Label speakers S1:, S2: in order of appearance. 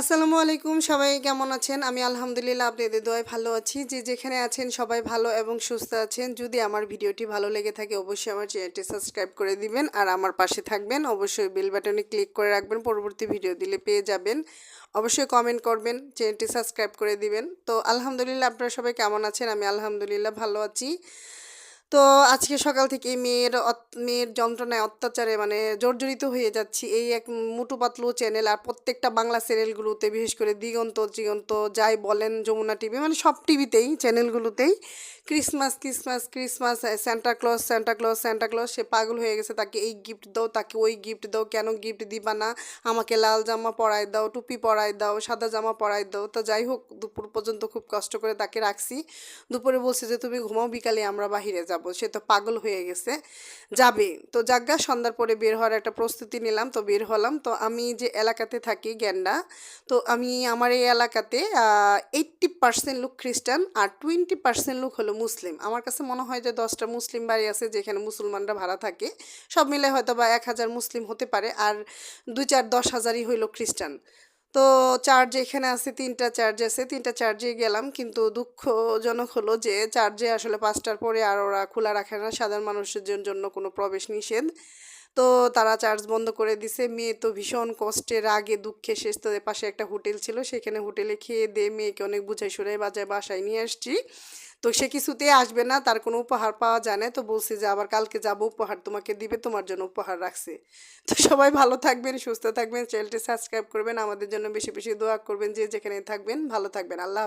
S1: আসসালামু আলাইকুম, সবাই কেমন আছেন? আমি আলহামদুলিল্লাহ আপনাদের দোয়ায় ভালো আছি। যে যেখানে আছেন সবাই ভালো এবং সুস্থ আছেন। যদি আমার ভিডিওটি ভালো লেগে থাকে অবশ্যই আমার চ্যানেলটি সাবস্ক্রাইব করে দিবেন। আর আমার পাশে থাকবেন অবশ্যই বেল বাটনে ক্লিক করে রাখবেন। পরবর্তী ভিডিও দিলে পেয়ে যাবেন। অবশ্যই কমেন্ট করবেন, চ্যানেলটি সাবস্ক্রাইব করে দিবেন। তো আলহামদুলিল্লাহ আপনারা সবাই কেমন আছেন? আমি আলহামদুলিল্লাহ ভালো আছি। তো আজকে সকাল থেকে মেয়ের মেয়ের যন্ত্রণায় অত্যাচারে মানে জর্জরিত হয়ে যাচ্ছি এই এক মুটু পাতলু চ্যানেল আর প্রত্যেকটা বাংলা চ্যানেলগুলোতে বিশেষ করে দিগন্ত দিগন্ত যাই বলেন যমুনা টিভি মানে সব টিভিতেই চ্যানেলগুলোতেই Christmas Christmas Christmas Santa Claus Santa Claus Santa Claus সে পাগল হয়ে গেছে, তাকে এই গিফট দাও, তাকে ওই গিফট দাও, কেন গিফট দিবা না? আমাকে লাল জামা পরাই দাও, টুপি পরাই দাও, সাদা জামা পরাই দাও, তো যাই হোক, দুপুর পর্যন্ত খুব কষ্ট করে তাকে রাখছি। দুপুরে বলছে যে, তুমি ঘুমাও, বিকালে আমরা বাহিরে যাব। সে তো পাগল হয়ে গেছে, যাবে। তো যাজ্ঞা সন্ধ্যার পরে বের হওয়ার একটা প্রস্তুতি নিলাম, তো বের হলাম। তো আমি যে এলাকাতে থাকি গ্যান্ডা, তো আমি আমার এই এলাকাতে এইট্টি পার্সেন্ট লোক খ্রিস্টান আর টোয়েন্টি পার্সেন্ট লোক হলো মুসলিম। আমার কাছে মনে হয় যে দশটা মুসলিম বাড়ি আছে যেখানে মুসলমানরা ভাড়া থাকে। সব মিলে হয়তো বা এক হাজার মুসলিম হতে পারে আর দুই চার দশ হাজারই হইল খ্রিস্টান। তো চার্জ এখানে আছে, তিনটা চার্জ আছে, তিনটা চার্জে গেলাম। কিন্তু দুঃখজনক হলো যে চার্জে আসলে পাঁচটার পরে আর ওরা খোলা রাখে না, সাধারণ মানুষের জন্য কোনো প্রবেশ নিষেধ। তো তারা চার্জ বন্ধ করে দিছে। মেয়ে তো ভীষণ কষ্টের আগে দুঃখে শেষ। তাদের পাশে একটা হোটেল ছিল, সেখানে হোটেলে খেয়ে দিয়ে মেয়েকে অনেক বুঝাই সুরাই বাজায় বাসায় নিয়ে আসছি। তো সে কিছুতেই আসবে না, তার কোনো উপহার পাওয়া যায় না তো বলছে যে, আবার কালকে যাব, উপহার তোমাকে দিবে, তোমার জন্য উপহার রাখছে তো সবাই ভালো থাকবেন, সুস্থ থাকবেন, চ্যানেলটি সাবস্ক্রাইব করবেন, আমাদের জন্য বেশি বেশি দোয়া করবেন, যে যেখানে থাকবেন, ভালো থাকবেন, আল্লাহ।